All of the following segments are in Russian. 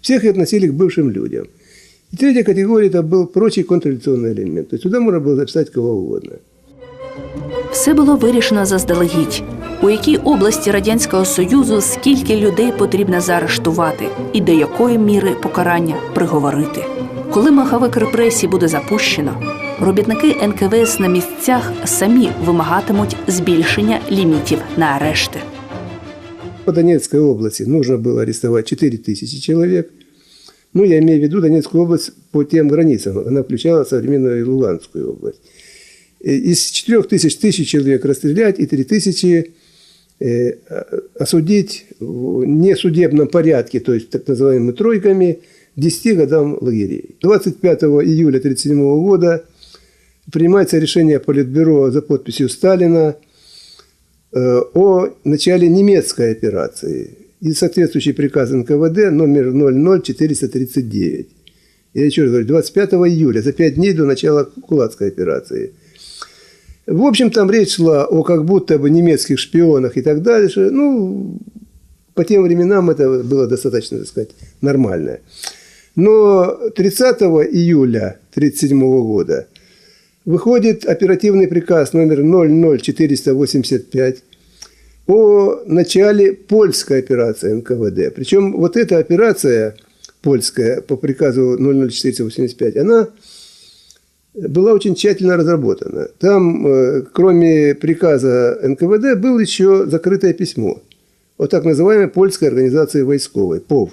Всех их относили к бывшим людям. И третья категория – это был прочий контрреволюционный элемент. То есть туда можно было записать кого угодно. Все було вирішено заздалегідь, у якій області Радянського Союзу скільки людей потрібно заарештувати і до якої міри покарання приговорити. Коли маховик репресій буде запущено, робітники НКВС на місцях самі вимагатимуть збільшення лімітів на арешти. По Донецкой области нужно было арестовать 4 тысячи человек. Ну, я имею в виду Донецкую область по тем границам. Она включала современную Луганскую область. Э, Из 4 тысяч тысяч человек расстрелять и 3 тысячи э, осудить в несудебном порядке, то есть так называемыми тройками, к 10 годам лагерей. 25 июля 1937 года принимается решение Политбюро за подписью Сталина о начале немецкой операции и соответствующий приказ НКВД номер 00439. Я еще раз говорю, 25 июля, за пять дней до начала Кулацкой операции. В общем, там речь шла о как будто бы немецких шпионах и так дальше. Ну, по тем временам это было достаточно, так сказать, нормально. Но 30 июля 1937 года выходит оперативный приказ номер 00485 о начале польской операции НКВД. Причем вот эта операция польская по приказу 00485, она была очень тщательно разработана. Там, э, кроме приказа НКВД, было еще закрытое письмо о так называемой польской организации войсковой, ПОВ.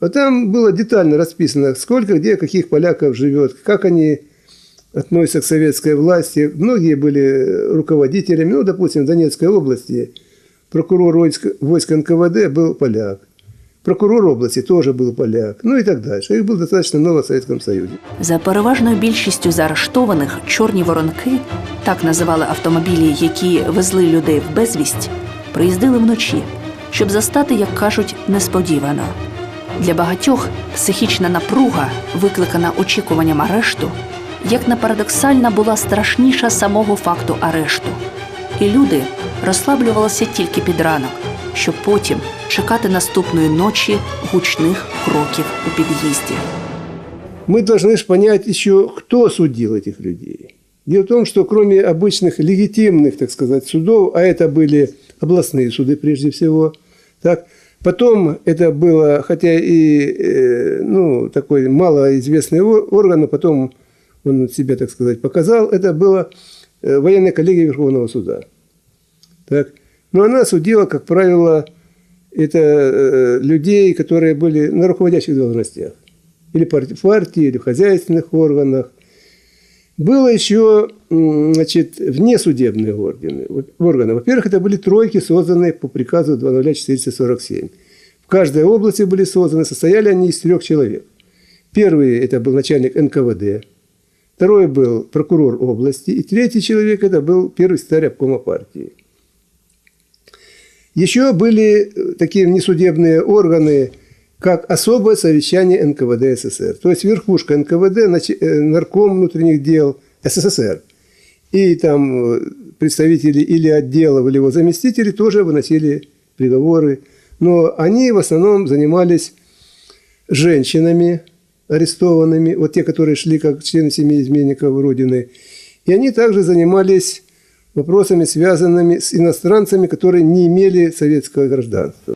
А там было детально расписано, сколько, где, каких поляков живет, как они относятся к советской власти. Многие были руководителями. Ну, допустим, в Донецкой области прокурор войск, войск НКВД был поляк. Прокурор области тоже был поляк. Ну и так дальше. Их было достаточно много в Советском Союзе. За переважною більшістю заарештованих чорні воронки, так називали автомобілі, які везли людей в безвість, приїздили вночі, щоб застати, як кажуть, несподівано. Для багатьох психічна напруга, викликана очікуванням арешту, як не парадоксальна була страшніша самого факту арешту. І люди розслаблювалися тільки під ранок, щоб потім чекати наступної ночі гучних кроків у під'їзді. Мы должны же понять еще, кто судил этих людей. Дело в том, что кроме обычных легитимных, так сказать, судов, а это были областные суды прежде всего, так, потом это было, хотя и э, ну, такой малоизвестный о- орган, но потом он себя, так сказать, показал, это была э, военная коллегия Верховного суда. Так. Но она судила, как правило, это э, людей, которые были на руководящих должностях. Или в партии, или в хозяйственных органах. Было еще значит, внесудебные органы. Органы. Во-первых, это были тройки, созданные по приказу 20447. В каждой области были созданы, состояли они из трех человек. Первый – это был начальник НКВД, второй был прокурор области, и третий человек – это был первый секретарь обкома партии. Еще были э, такие внесудебные органы, как особое совещание НКВД СССР. То есть верхушка НКВД, э, нарком внутренних дел СССР. И там э, представители или отделов, или его заместители тоже выносили приговоры. Но они в основном занимались женщинами арестованными, вот те, которые шли как члены семьи изменников Родины. И они также занимались вопросами, связанными с иностранцами, которые не имели советского гражданства.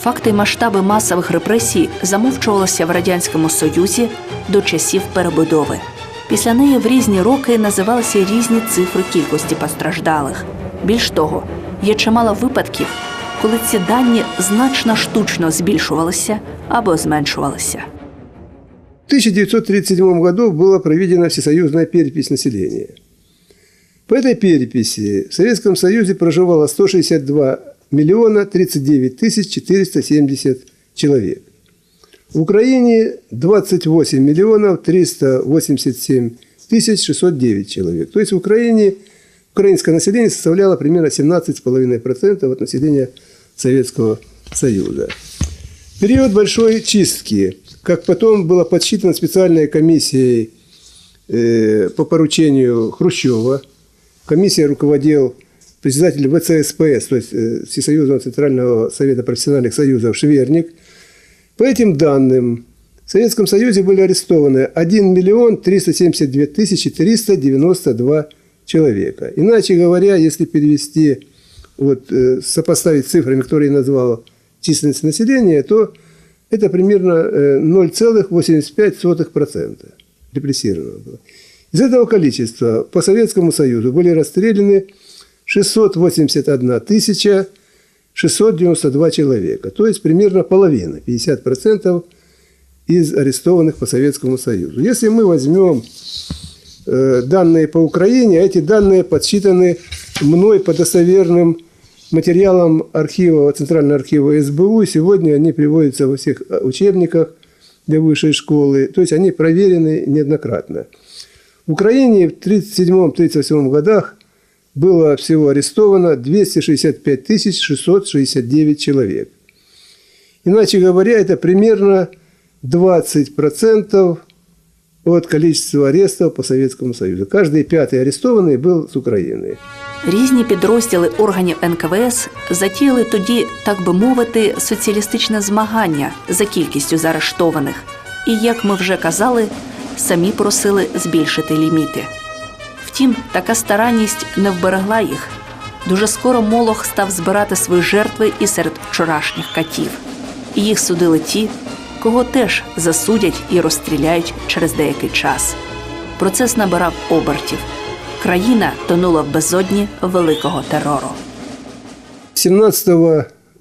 Факти і масштаби масових репресій замовчувалися в радянському союзі до часів перебудови. Після неї в різні роки називалися різні цифри кількості постраждалих. Більш того, є чимало випадків, коли ці дані значно штучно збільшувалися або зменшувалися. В 1937 году была проведена всесоюзная перепись населения. По этой переписи в Советском Союзе проживало 162 миллиона 39 тысяч 470 человек. В Украине 28 миллионов 387 тысяч 609 человек. То есть в Украине украинское население составляло примерно 17,5% от населения Советского Союза. Период большой чистки, как потом было подсчитано специальной комиссией э, по поручению Хрущева, комиссия руководил председатель ВЦСПС, то есть э, Всесоюзного Центрального Совета профессиональных союзов Шверник, По этим данным, в Советском Союзе были арестованы 1 миллион 372 тысячи 392 человека. Иначе говоря, если перевести, вот, э, сопоставить с цифрами, которые я назвал, численность населения, то это примерно э, 0,85% репрессированного было. Из этого количества по Советскому Союзу были расстреляны 681 тысяча 692 человека, то есть примерно половина, 50% из арестованных по Советскому Союзу. Если мы возьмем э, данные по Украине, а эти данные подсчитаны мной по достоверным материалам архива, Центрального архива СБУ, сегодня они приводятся во всех э, учебниках для высшей школы, то есть они проверены неоднократно. В Украине в 1937-1938 годах было всего арестовано 265 669 человек. Иначе говоря, это примерно 20% от количества арестов по Советскому Союзу. Каждый пятый арестованный был с Украины. Різні підрозділи органів НКВС затіяли тоді, так би мовити, соціалістичне змагання за кількістю заарештованих. І, як ми вже казали, самі просили збільшити ліміти. Втім, така старанність не вберегла їх. Дуже скоро Молох став збирати свої жертви і серед вчорашніх катів. Їх судили ті, кого теж засудять і розстріляють через деякий час. Процес набирав обертів. Країна тонула в безодні великого терору. 17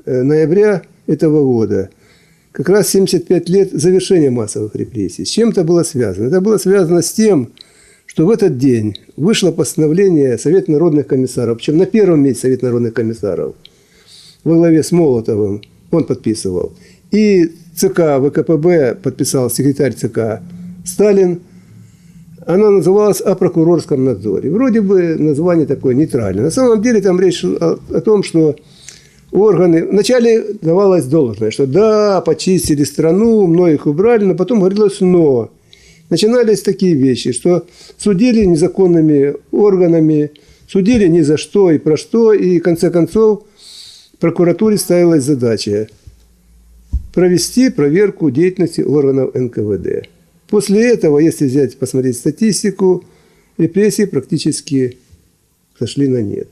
ноября этого года как раз 75 лет завершения массовых репрессий. С чем это было связано? Это было связано с тем, что в этот день вышло постановление Совета народных комиссаров, причем на первом месте Совет народных комиссаров во главе с Молотовым, он подписывал. И ЦК ВКПБ подписал секретарь ЦК Сталин. Она называлась «О прокурорском надзоре». Вроде бы название такое нейтральное. На самом деле там речь о, о том, что органы... Вначале давалось должное, что да, почистили страну, многих убрали, но потом говорилось «но». Начинались такие вещи, что судили незаконными органами, судили ни за что и про что, и в конце концов прокуратуре ставилась задача провести проверку деятельности органов НКВД. После этого, если взять, посмотреть статистику, репрессии практически сошли на нет.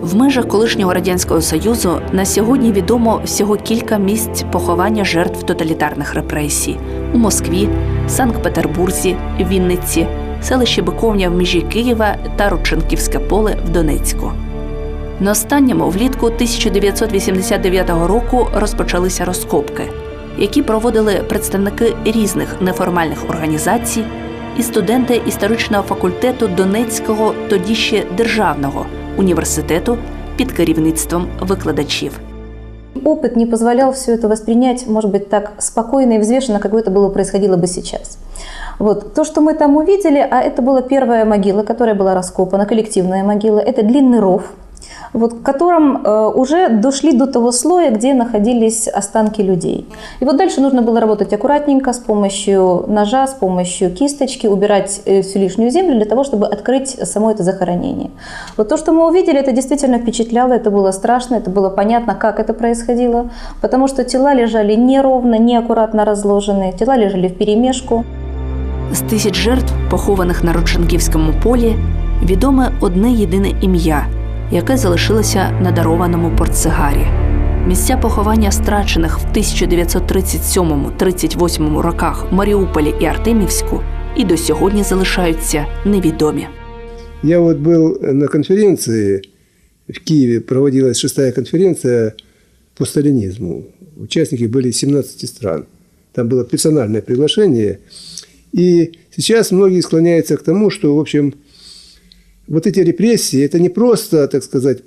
В межах колишнього радянського союзу на сьогодні відомо всього кілька місць поховання жертв тоталітарних репресій у Москві, Санкт-Петербурзі, Вінниці, селище Биковня в межі Києва та Рудченківське поле в Донецьку. На останньому влітку 1989 року розпочалися розкопки, які проводили представники різних неформальних організацій і студенти історичного факультету Донецького, тоді ще державного університету під керівництвом викладачів. Опыт не позволял все это воспринять, может быть, так спокойно и взвешенно, как это было происходило бы сейчас. Вот. То, что мы там увидели, а это была первая могила, которая была раскопана, коллективная могила, это длинный ров, вот, в котором э, уже дошли до того слоя, где находились останки людей. И вот дальше нужно было работать аккуратненько с помощью ножа, с помощью кисточки, убирать э, всю лишнюю землю для того, чтобы открыть само это захоронение. Вот то, что мы увидели, это действительно впечатляло, это было страшно, это было понятно, как это происходило, потому что тела лежали неровно, неаккуратно разложенные, тела лежали в перемешку. З тисяч жертв, похованих на Рудченківському полі, відоме одне єдине ім'я, яке залишилося на дарованому портсигарі. Місця поховання страчених в 1937-38 роках в Маріуполі і Артемівську і до сьогодні залишаються невідомі. Я вот был на конференции в Киеве, проводилась шестая конференция по сталинизму. Участники были из 17 стран. Там было персональное приглашение. И сейчас многие склоняются к тому, что, в общем, вот эти репрессии, это не просто, так сказать,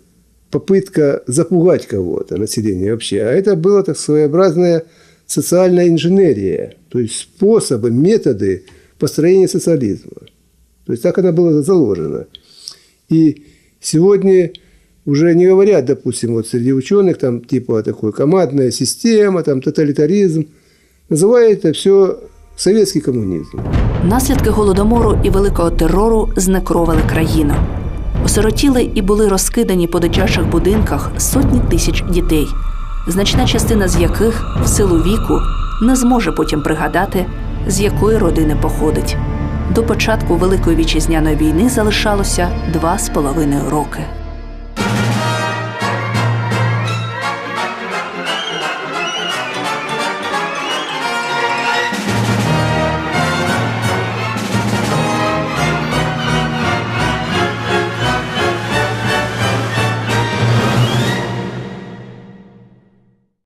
попытка запугать кого-то, население вообще, а это была так своеобразная социальная инженерия, то есть способы, методы построения социализма. То есть так она была заложена. И сегодня уже не говорят, допустим, вот среди ученых, там типа такой командная система, там тоталитаризм. Называют это все советский коммунизм. Наслідки голодомору і великого терору знекровили країну. Осиротіли і були розкидані по дитячих будинках сотні тисяч дітей. значна частина з яких в силу віку не зможе потім пригадати, з якої родини походить. До початку Великої вітчизняної війни залишалося два з половиною роки.